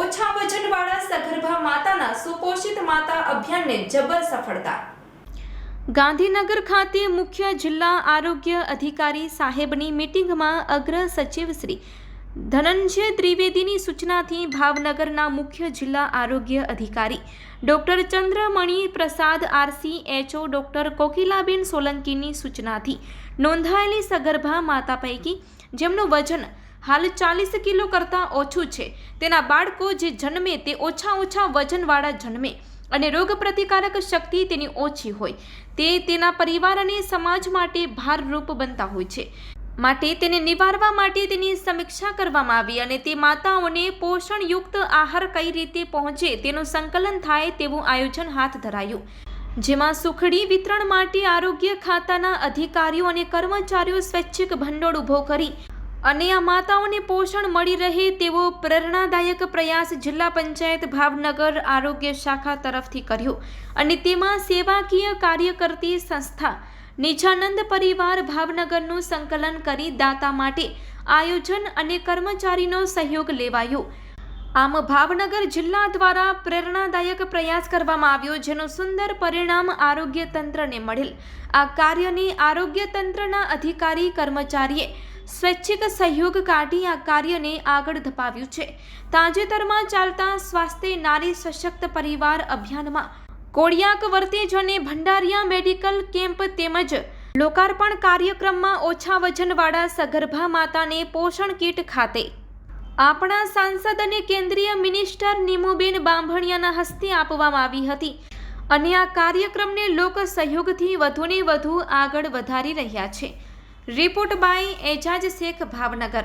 ઓછા વજનવાળા સગર્ભા માતાના સુપોષિત માતા અભિયાનને જબર સફળતા. ગાંધીનગર ખાતે મુખ્ય જિલ્લા આરોગ્ય અધિકારી સાહેબની મીટિંગમાં અગ્ર સચિવ શ્રી ધનંજય ત્રિવેદીની સૂચનાથી ભાવનગરના મુખ્ય જિલ્લા આરોગ્ય અધિકારી doctor Chandramani Prasad RC, HO doctor Kokilaben સોલંકીની સૂચનાથી નોંધાયેલી સગર્ભા માતા પૈકી જેમનું વજન હાલ ચાલીસ કિલો કરતાં ઓછું છે. તેના બાળકો જે જન્મે તે ઓછા ઓછા વજનવાળા જન્મે અને રોગ પ્રતિકારક શક્તિ તેની ઓછી હોય. તે તેના પરિવાર અને સમાજ માટે ભારરૂપ બનતા હોય છે. માટે તેને નિવારવા માટે તેની સમીક્ષા કરવામાં આવી અને તે માતાઓને પોષણયુક્ત આહાર કઈ રીતે પહોંચે તેનું સંકલન થાય તેવું આયોજન હાથ ધરાયું. જેમાં સુખડી વિતરણ માટે આરોગ્ય ખાતાના અધિકારીઓ અને કર્મચારીઓ સ્વૈચ્છિક ભંડોળ ઊભો કરી અને આ માતાઓને પોષણ મળી રહે તેવો પ્રેરણાદાયક પ્રયાસ જિલ્લા પંચાયત ભાવનગર આરોગ્ય શાખા તરફથી કર્યો અને તેમાં સેવાકીય કાર્ય કરતી સંસ્થા નિજાનંદ પરિવાર ભાવનગરનું સંકલન કરી દાતા માટે આયોજન અને કર્મચારીનો સહયોગ લેવાયો. આમ ભાવનગર જિલ્લા દ્વારા પ્રેરણાદાયક પ્રયાસ કરવામાં આવ્યો, જેનું સુંદર પરિણામ આરોગ્ય તંત્રને મળેલ. આ કાર્યને આરોગ્ય તંત્રના અધિકારી કર્મચારીએ સ્વૈચ્છિક સહયોગ કાઢી આ કાર્યને આગળ ધપાવ્યું છે. તાજેતરમાં ચાલતા સ્વાસ્થ્ય નારી સશક્ત પરિવાર અભિયાનમાં કોડિયાક વર્તેજ અને ભંડારિયા મેડિકલ કેમ્પ તેમજ લોકાર્પણ કાર્યક્રમમાં ઓછા વજનવાળા સગર્ભા માતાને પોષણ કીટ ખાતે. આપણા સાંસદ અને કેન્દ્રીય મિનિસ્ટર નીમુબેન બાંભણિયાના હસ્તે આપવામાં આવી હતી અને આ કાર્યક્રમને લોક સહયોગથી વધુને વધુ આગળ વધારી રહ્યા છે. Report by Aijaz Shaikh Bhavnagar.